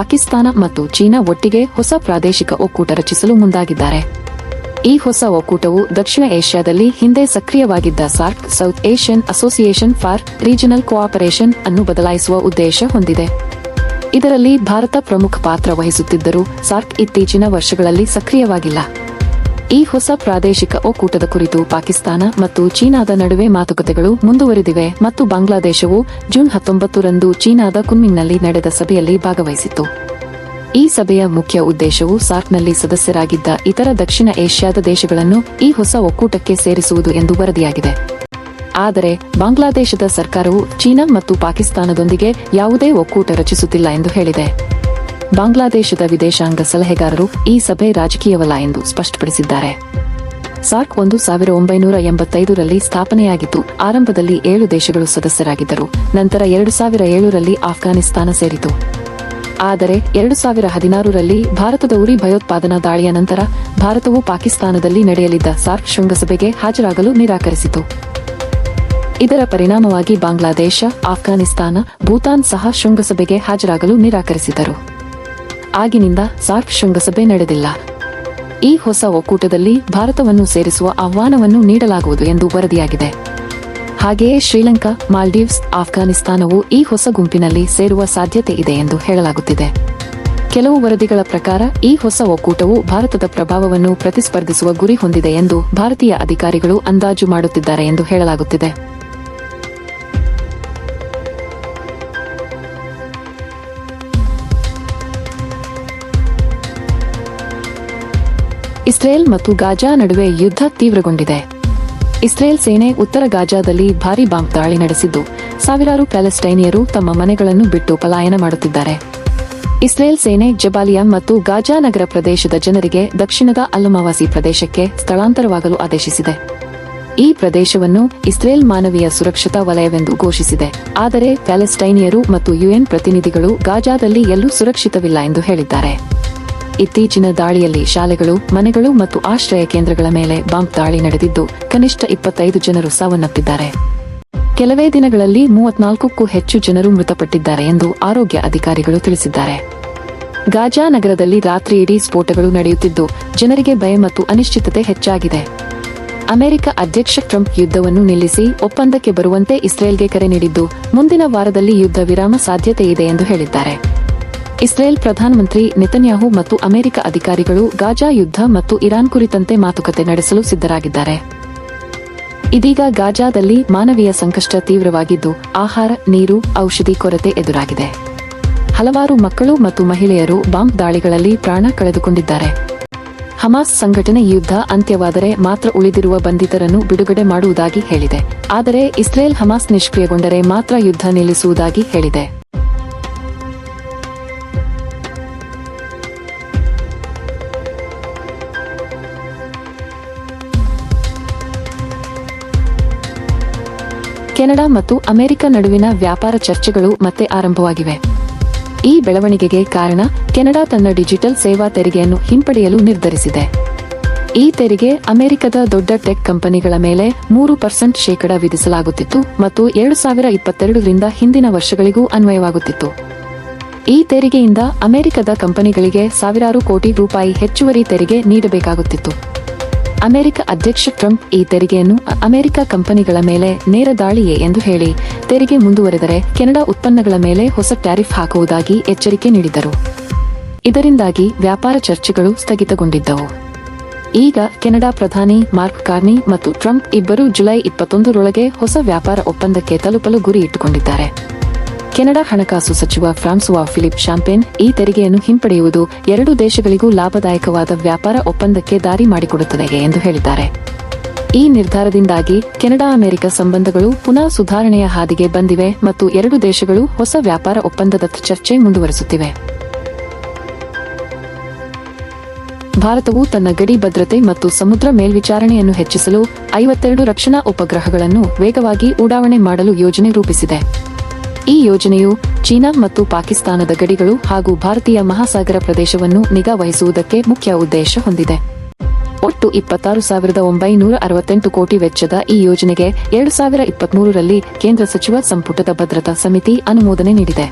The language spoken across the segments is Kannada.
ಪಾಕಿಸ್ತಾನ ಮತ್ತು ಚೀನಾ ಒಟ್ಟಿಗೆ ಹೊಸ ಪ್ರಾದೇಶಿಕ ಒಕ್ಕೂಟ ರಚಿಸಲು ಮುಂದಾಗಿದ್ದಾರೆ. ಈ ಹೊಸ ಒಕ್ಕೂಟವು ದಕ್ಷಿಣ ಏಷ್ಯಾದಲ್ಲಿ ಹಿಂದೆ ಸಕ್ರಿಯವಾಗಿದ್ದ SAARC South Asian Association for Regional Cooperation ಅನ್ನು ಬದಲಾಯಿಸುವ ಉದ್ದೇಶ ಹೊಂದಿದೆ. ಇದರಲ್ಲಿ ಭಾರತ ಪ್ರಮುಖ ಪಾತ್ರ ವಹಿಸುತ್ತಿದ್ದರೂ ಸಾರ್ಕ್ ಇತ್ತೀಚಿನ ವರ್ಷಗಳಲ್ಲಿ ಸಕ್ರಿಯವಾಗಿಲ್ಲ. ಈ ಹೊಸ ಪ್ರಾದೇಶಿಕ ಒಕ್ಕೂಟದ ಕುರಿತು ಪಾಕಿಸ್ತಾನ ಮತ್ತು ಚೀನಾದ ನಡುವೆ ಮಾತುಕತೆಗಳು ಮುಂದುವರೆದಿವೆ ಮತ್ತು ಬಾಂಗ್ಲಾದೇಶವು ಜೂನ್ ಹತ್ತೊಂಬತ್ತರಂದು ಚೀನಾದ ಕುನ್ಮಿಂಗ್ನಲ್ಲಿ ನಡೆದ ಸಭೆಯಲ್ಲಿ ಭಾಗವಹಿಸಿತು ಈ ಸಭೆಯ ಮುಖ್ಯ ಉದ್ದೇಶವು ಸಾರ್ಕ್ನಲ್ಲಿ ಸದಸ್ಯರಾಗಿದ್ದ ಇತರ ದಕ್ಷಿಣ ಏಷ್ಯಾದ ದೇಶಗಳನ್ನು ಈ ಹೊಸ ಒಕ್ಕೂಟಕ್ಕೆ ಸೇರಿಸುವುದು ಎಂದು ವರದಿಯಾಗಿದೆ. ಆದರೆ ಬಾಂಗ್ಲಾದೇಶದ ಸರ್ಕಾರವು ಚೀನಾ ಮತ್ತು ಪಾಕಿಸ್ತಾನದೊಂದಿಗೆ ಯಾವುದೇ ಒಕ್ಕೂಟ ರಚಿಸುತ್ತಿಲ್ಲ ಎಂದು ಹೇಳಿದೆ. ಬಾಂಗ್ಲಾದೇಶದ ವಿದೇಶಾಂಗ ಸಲಹೆಗಾರರು ಈ ಸಭೆ ರಾಜಕೀಯವಲ್ಲ ಎಂದು ಸ್ಪಷ್ಟಪಡಿಸಿದ್ದಾರೆ. ಸಾರ್ಕ್ ಒಂದು ಸಾವಿರ ಒಂಬೈನೂರ ಎಂಬತ್ತೈದರಲ್ಲಿ ಸ್ಥಾಪನೆಯಾಗಿದ್ದು, ಆರಂಭದಲ್ಲಿ ಏಳು ದೇಶಗಳು ಸದಸ್ಯರಾಗಿದ್ದರು, ನಂತರ ಎರಡು ಸಾವಿರ ಏಳರಲ್ಲಿ ಆಫ್ಘಾನಿಸ್ತಾನ ಸೇರಿತು. ಆದರೆ, ಎರಡು ಸಾವಿರ ಹದಿನಾರರಲ್ಲಿ ಭಾರತದ ಉರಿ ಭಯೋತ್ಪಾದನಾ ದಾಳಿಯ ನಂತರ ಭಾರತವು ಪಾಕಿಸ್ತಾನದಲ್ಲಿ ನಡೆಯಲಿದ್ದ ಸಾರ್ಕ್ ಶೃಂಗಸಭೆಗೆ ಹಾಜರಾಗಲು ನಿರಾಕರಿಸಿತು. ಇದರ ಪರಿಣಾಮವಾಗಿ ಬಾಂಗ್ಲಾದೇಶ, ಆಫ್ಘಾನಿಸ್ತಾನ, ಭೂತಾನ್ ಸಹ ಶೃಂಗಸಭೆಗೆ ಹಾಜರಾಗಲು ನಿರಾಕರಿಸಿದರು. ಆಗಿನಿಂದ ಸಾರ್ಕ್ ಶೃಂಗಸಭೆ ನಡೆದಿಲ್ಲ. ಈ ಹೊಸ ಒಕ್ಕೂಟದಲ್ಲಿ ಭಾರತವನ್ನು ಸೇರಿಸುವ ಆಹ್ವಾನವನ್ನು ನೀಡಲಾಗುವುದು ಎಂದು ವರದಿಯಾಗಿದೆ. ಹಾಗೆಯೇ ಶ್ರೀಲಂಕಾ, ಮಾಲ್ಡೀವ್ಸ್, ಆಫ್ಘಾನಿಸ್ತಾನವು ಈ ಹೊಸ ಗುಂಪಿನಲ್ಲಿ ಸೇರುವ ಸಾಧ್ಯತೆ ಇದೆ ಎಂದು ಹೇಳಲಾಗುತ್ತಿದೆ. ಕೆಲವು ವರದಿಗಳ ಪ್ರಕಾರ, ಈ ಹೊಸ ಒಕ್ಕೂಟವು ಭಾರತದ ಪ್ರಭಾವವನ್ನು ಪ್ರತಿಸ್ಪರ್ಧಿಸುವ ಗುರಿ ಹೊಂದಿದೆ ಎಂದು ಭಾರತೀಯ ಅಧಿಕಾರಿಗಳು ಅಂದಾಜು ಮಾಡುತ್ತಿದ್ದಾರೆ ಎಂದು ಹೇಳಲಾಗುತ್ತಿದೆ. ಇಸ್ರೇಲ್ ಮತ್ತು ಗಾಜಾ ನಡುವೆ ಯುದ್ಧ ತೀವ್ರಗೊಂಡಿದೆ. ಇಸ್ರೇಲ್ ಸೇನೆ ಉತ್ತರ ಗಾಜಾದಲ್ಲಿ ಭಾರೀ ಬಾಂಬ್ ದಾಳಿ ನಡೆಸಿದ್ದು, ಸಾವಿರಾರು ಪ್ಯಾಲೆಸ್ಟೈನಿಯರು ತಮ್ಮ ಮನೆಗಳನ್ನು ಬಿಟ್ಟು ಪಲಾಯನ ಮಾಡುತ್ತಿದ್ದಾರೆ. ಇಸ್ರೇಲ್ ಸೇನೆ ಜಬಾಲಿಯಾ ಮತ್ತು ಗಾಜಾ ನಗರ ಪ್ರದೇಶದ ಜನರಿಗೆ ದಕ್ಷಿಣದ ಅಲ್ಲಮವಾಸಿ ಪ್ರದೇಶಕ್ಕೆ ಸ್ಥಳಾಂತರವಾಗಲು ಆದೇಶಿಸಿದೆ. ಈ ಪ್ರದೇಶವನ್ನು ಇಸ್ರೇಲ್ ಮಾನವೀಯ ಸುರಕ್ಷತಾ ವಲಯವೆಂದು ಘೋಷಿಸಿದೆ. ಆದರೆ ಪ್ಯಾಲೆಸ್ಟೈನಿಯರು ಮತ್ತು ಯುಎನ್ ಪ್ರತಿನಿಧಿಗಳು ಗಾಜಾದಲ್ಲಿ ಎಲ್ಲೂ ಸುರಕ್ಷಿತವಿಲ್ಲ ಎಂದು ಹೇಳಿದ್ದಾರೆ. ಇತ್ತೀಚಿನ ದಾಳಿಯಲ್ಲಿ ಶಾಲೆಗಳು, ಮನೆಗಳು ಮತ್ತು ಆಶ್ರಯ ಕೇಂದ್ರಗಳ ಮೇಲೆ ಬಾಂಬ್ ದಾಳಿ ನಡೆದಿದ್ದು, ಕನಿಷ್ಠ ಇಪ್ಪತ್ತೈದು ಜನರು ಸಾವನ್ನಪ್ಪಿದ್ದಾರೆ. ಕೆಲವೇ ದಿನಗಳಲ್ಲಿ ಮೂವತ್ನಾಲ್ಕಕ್ಕೂ ಹೆಚ್ಚು ಜನರು ಮೃತಪಟ್ಟಿದ್ದಾರೆ ಎಂದು ಆರೋಗ್ಯ ಅಧಿಕಾರಿಗಳು ತಿಳಿಸಿದ್ದಾರೆ. ಗಾಜಾ ನಗರದಲ್ಲಿ ರಾತ್ರಿಯಿಡೀ ಸ್ಫೋಟಗಳು ನಡೆಯುತ್ತಿದ್ದು, ಜನರಿಗೆ ಭಯ ಮತ್ತು ಅನಿಶ್ಚಿತತೆ ಹೆಚ್ಚಾಗಿದೆ. ಅಮೆರಿಕ ಅಧ್ಯಕ್ಷ ಟ್ರಂಪ್ ಯುದ್ಧವನ್ನು ನಿಲ್ಲಿಸಿ ಒಪ್ಪಂದಕ್ಕೆ ಬರುವಂತೆ ಇಸ್ರೇಲ್ಗೆ ಕರೆ ನೀಡಿದ್ದು, ಮುಂದಿನ ವಾರದಲ್ಲಿ ಯುದ್ಧ ವಿರಾಮ ಸಾಧ್ಯತೆ ಇದೆ ಎಂದು ಹೇಳಿದ್ದಾರೆ. ಇಸ್ರೇಲ್ ಪ್ರಧಾನಮಂತ್ರಿ ನೆತನ್ಯಾಹು ಮತ್ತು ಅಮೆರಿಕ ಅಧಿಕಾರಿಗಳು ಗಾಜಾ ಯುದ್ಧ ಮತ್ತು ಇರಾನ್ ಕುರಿತಂತೆ ಮಾತುಕತೆ ನಡೆಸಲು ಸಿದ್ಧರಾಗಿದ್ದಾರೆ. ಇದೀಗ ಗಾಜಾದಲ್ಲಿ ಮಾನವೀಯ ಸಂಕಷ್ಟ ತೀವ್ರವಾಗಿದ್ದು, ಆಹಾರ, ನೀರು, ಔಷಧಿ ಕೊರತೆ ಎದುರಾಗಿದೆ. ಹಲವಾರು ಮಕ್ಕಳು ಮತ್ತು ಮಹಿಳೆಯರು ಬಾಂಬ್ ದಾಳಿಗಳಲ್ಲಿ ಪ್ರಾಣ ಕಳೆದುಕೊಂಡಿದ್ದಾರೆ. ಹಮಾಸ್ ಸಂಘಟನೆ ಯುದ್ಧ ಅಂತ್ಯವಾದರೆ ಮಾತ್ರ ಉಳಿದಿರುವ ಬಂಧಿತರನ್ನು ಬಿಡುಗಡೆ ಮಾಡುವುದಾಗಿ ಹೇಳಿದೆ. ಆದರೆ ಇಸ್ರೇಲ್ ಹಮಾಸ್ ನಿಷ್ಕ್ರಿಯಗೊಂಡರೆ ಮಾತ್ರ ಯುದ್ಧ ನಿಲ್ಲಿಸುವುದಾಗಿ ಹೇಳಿದೆ. ಕೆನಡಾ ಮತ್ತು ಅಮೆರಿಕ ನಡುವಿನ ವ್ಯಾಪಾರ ಚರ್ಚೆಗಳು ಮತ್ತೆ ಆರಂಭವಾಗಿವೆ. ಈ ಬೆಳವಣಿಗೆಗೆ ಕಾರಣ ಕೆನಡಾ ತನ್ನ ಡಿಜಿಟಲ್ ಸೇವಾ ತೆರಿಗೆಯನ್ನು ಹಿಂಪಡೆಯಲು ನಿರ್ಧರಿಸಿದೆ. ಈ ತೆರಿಗೆ ಅಮೆರಿಕದ ದೊಡ್ಡ ಟೆಕ್ ಕಂಪನಿಗಳ ಮೇಲೆ ಮೂರು ಪರ್ಸೆಂಟ್ ಶೇಕಡ ವಿಧಿಸಲಾಗುತ್ತಿತ್ತು ಮತ್ತು ಎರಡು ಸಾವಿರ ಇಪ್ಪತ್ತೆರಡರಿಂದ ಹಿಂದಿನ ವರ್ಷಗಳಿಗೂ ಅನ್ವಯವಾಗುತ್ತಿತ್ತು. ಈ ತೆರಿಗೆಯಿಂದ ಅಮೆರಿಕದ ಕಂಪನಿಗಳಿಗೆ ಸಾವಿರಾರು ಕೋಟಿ ರೂಪಾಯಿ ಹೆಚ್ಚುವರಿ ತೆರಿಗೆ ನೀಡಬೇಕಾಗುತ್ತಿತ್ತು. ಅಮೆರಿಕ ಅಧ್ಯಕ್ಷ ಟ್ರಂಪ್ ಈ ತೆರಿಗೆಯನ್ನು ಅಮೆರಿಕ ಕಂಪನಿಗಳ ಮೇಲೆ ನೇರ ದಾಳಿಯೇ ಎಂದು ಹೇಳಿ ತೆರಿಗೆ ಮುಂದುವರೆದರೆ ಕೆನಡಾ ಉತ್ಪನ್ನಗಳ ಮೇಲೆ ಹೊಸ ಟ್ಯಾರಿಫ್ ಹಾಕುವುದಾಗಿ ಎಚ್ಚರಿಕೆ ನೀಡಿದರು ಇದರಿಂದಾಗಿ ವ್ಯಾಪಾರ ಚರ್ಚೆಗಳು ಸ್ಥಗಿತಗೊಂಡಿದ್ದವು. ಈಗ ಕೆನಡಾ ಪ್ರಧಾನಿ ಮಾರ್ಕ್ ಕಾರ್ನಿ ಮತ್ತು ಟ್ರಂಪ್ ಇಬ್ಬರು ಜುಲೈ ಇಪ್ಪತ್ತೊಂದರೊಳಗೆ ಹೊಸ ವ್ಯಾಪಾರ ಒಪ್ಪಂದಕ್ಕೆ ತಲುಪಲು ಗುರಿ ಇಟ್ಟುಕೊಂಡಿದ್ದಾರೆ ಕೆನಡಾ ಹಣಕಾಸು ಸಚಿವ ಫ್ರಾನ್ಸುವಾ ಫಿಲಿಪ್ ಶಾಂಪೇನ್ ಈ ತೆರಿಗೆಯನ್ನು ಹಿಂಪಡೆಯುವುದು ಎರಡೂ ದೇಶಗಳಿಗೂ ಲಾಭದಾಯಕವಾದ ವ್ಯಾಪಾರ ಒಪ್ಪಂದಕ್ಕೆ ದಾರಿ ಮಾಡಿಕೊಡುತ್ತದೆ ಎಂದು ಹೇಳಿದ್ದಾರೆ. ಈ ನಿರ್ಧಾರದಿಂದಾಗಿ ಕೆನಡಾ ಅಮೆರಿಕ ಸಂಬಂಧಗಳು ಪುನಃ ಸುಧಾರಣೆಯ ಹಾದಿಗೆ ಬಂದಿವೆ ಮತ್ತು ಎರಡು ದೇಶಗಳು ಹೊಸ ವ್ಯಾಪಾರ ಒಪ್ಪಂದದತ್ತ ಚರ್ಚೆ ಮುಂದುವರೆಸುತ್ತಿವೆ. ಭಾರತವು ತನ್ನ ಗಡಿ ಭದ್ರತೆ ಮತ್ತು ಸಮುದ್ರ ಮೇಲ್ವಿಚಾರಣೆಯನ್ನು ಹೆಚ್ಚಿಸಲು ಐವತ್ತೆರಡು ರಕ್ಷಣಾ ಉಪಗ್ರಹಗಳನ್ನು ವೇಗವಾಗಿ ಉಡಾವಣೆ ಮಾಡಲು ಯೋಜನೆ ರೂಪಿಸಿದೆ. ಈ ಯೋಜನೆಯು ಚೀನಾ ಮತ್ತು ಪಾಕಿಸ್ತಾನದ ಗಡಿಗಳು ಹಾಗೂ ಭಾರತೀಯ ಮಹಾಸಾಗರ ಪ್ರದೇಶವನ್ನು ನಿಗಾ ವಹಿಸುವುದಕ್ಕೆ ಮುಖ್ಯ ಉದ್ದೇಶ ಹೊಂದಿದೆ. ಒಟ್ಟು ಇಪ್ಪತ್ತಾರು ಸಾವಿರದ ಒಂಬೈನೂರ ಅರವತ್ತೆಂಟು ಕೋಟಿ ವೆಚ್ಚದ ಈ ಯೋಜನೆಗೆ ಎರಡು ಸಾವಿರ ಇಪ್ಪತ್ಮೂರರಲ್ಲಿ ಕೇಂದ್ರ ಸಚಿವ ಸಂಪುಟದ ಭದ್ರತಾ ಸಮಿತಿ ಅನುಮೋದನೆ ನೀಡಿದೆ.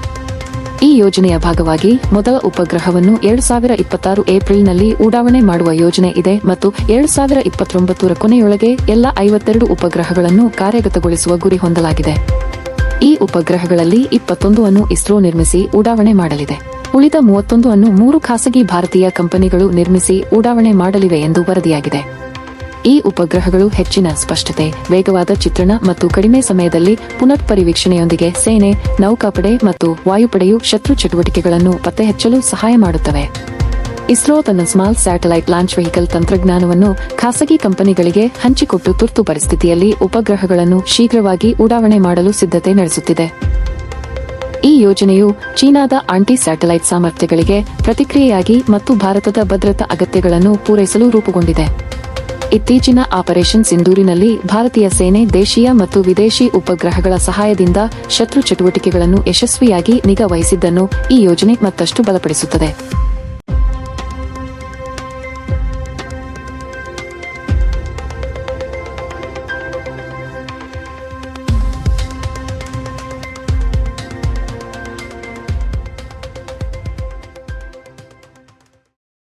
ಈ ಯೋಜನೆಯ ಭಾಗವಾಗಿ ಮೊದಲ ಉಪಗ್ರಹವನ್ನು ಎರಡು ಸಾವಿರ ಇಪ್ಪತ್ತಾರು ಏಪ್ರಿಲ್ನಲ್ಲಿ ಉಡಾವಣೆ ಮಾಡುವ ಯೋಜನೆ ಇದೆ ಮತ್ತು ಎರಡು ಸಾವಿರ ಇಪ್ಪತ್ತೊಂಬತ್ತರ ಕೊನೆಯೊಳಗೆ ಎಲ್ಲ ಐವತ್ತೆರಡು ಉಪಗ್ರಹಗಳನ್ನು ಕಾರ್ಯಗತಗೊಳಿಸುವ ಗುರಿ ಹೊಂದಲಾಗಿದೆ. ಈ ಉಪಗ್ರಹಗಳಲ್ಲಿ ಇಪ್ಪತ್ತೊಂದು ಅನ್ನು ಇಸ್ರೋ ನಿರ್ಮಿಸಿ ಉಡಾವಣೆ ಮಾಡಲಿದೆ. ಉಳಿದ ಮೂವತ್ತೊಂದು ಅನ್ನು ಮೂರು ಖಾಸಗಿ ಭಾರತೀಯ ಕಂಪನಿಗಳು ನಿರ್ಮಿಸಿ ಉಡಾವಣೆ ಮಾಡಲಿವೆ ಎಂದು ವರದಿಯಾಗಿದೆ. ಈ ಉಪಗ್ರಹಗಳು ಹೆಚ್ಚಿನ ಸ್ಪಷ್ಟತೆ, ವೇಗವಾದ ಚಿತ್ರಣ ಮತ್ತು ಕಡಿಮೆ ಸಮಯದಲ್ಲಿ ಪುನರ್ ಪರಿವೀಕ್ಷಣೆಯೊಂದಿಗೆ ಸೇನೆ, ನೌಕಾಪಡೆ ಮತ್ತು ವಾಯುಪಡೆಯು ಶತ್ರು ಚಟುವಟಿಕೆಗಳನ್ನು ಪತ್ತೆಹಚ್ಚಲು ಸಹಾಯ ಮಾಡುತ್ತವೆ. ಇಸ್ರೋ ತನ್ನ ಸ್ಮಾಲ್ ಸ್ಯಾಟಲೈಟ್ ಲಾಂಚ್ ವೆಹಿಕಲ್ ತಂತ್ರಜ್ಞಾನವನ್ನು ಖಾಸಗಿ ಕಂಪನಿಗಳಿಗೆ ಹಂಚಿಕೊಟ್ಟು ತುರ್ತು ಪರಿಸ್ಥಿತಿಯಲ್ಲಿ ಉಪಗ್ರಹಗಳನ್ನು ಶೀಘ್ರವಾಗಿ ಉಡಾವಣೆ ಮಾಡಲು ಸಿದ್ಧತೆ ನಡೆಸುತ್ತಿದೆ. ಈ ಯೋಜನೆಯು ಚೀನಾದ ಆಂಟಿ ಸ್ಯಾಟಲೈಟ್ ಸಾಮರ್ಥ್ಯಗಳಿಗೆ ಪ್ರತಿಕ್ರಿಯೆಯಾಗಿ ಮತ್ತು ಭಾರತದ ಭದ್ರತಾ ಅಗತ್ಯಗಳನ್ನು ಪೂರೈಸಲು ರೂಪುಗೊಂಡಿದೆ. ಇತ್ತೀಚಿನ ಆಪರೇಷನ್ ಸಿಂಧೂರಿನಲ್ಲಿ ಭಾರತೀಯ ಸೇನೆ ದೇಶೀಯ ಮತ್ತು ವಿದೇಶಿ ಉಪಗ್ರಹಗಳ ಸಹಾಯದಿಂದ ಶತ್ರು ಚಟುವಟಿಕೆಗಳನ್ನು ಯಶಸ್ವಿಯಾಗಿ ನಿಗಾ ವಹಿಸಿದ್ದನ್ನು ಈ ಯೋಜನೆ ಮತ್ತಷ್ಟು ಬಲಪಡಿಸುತ್ತದೆ.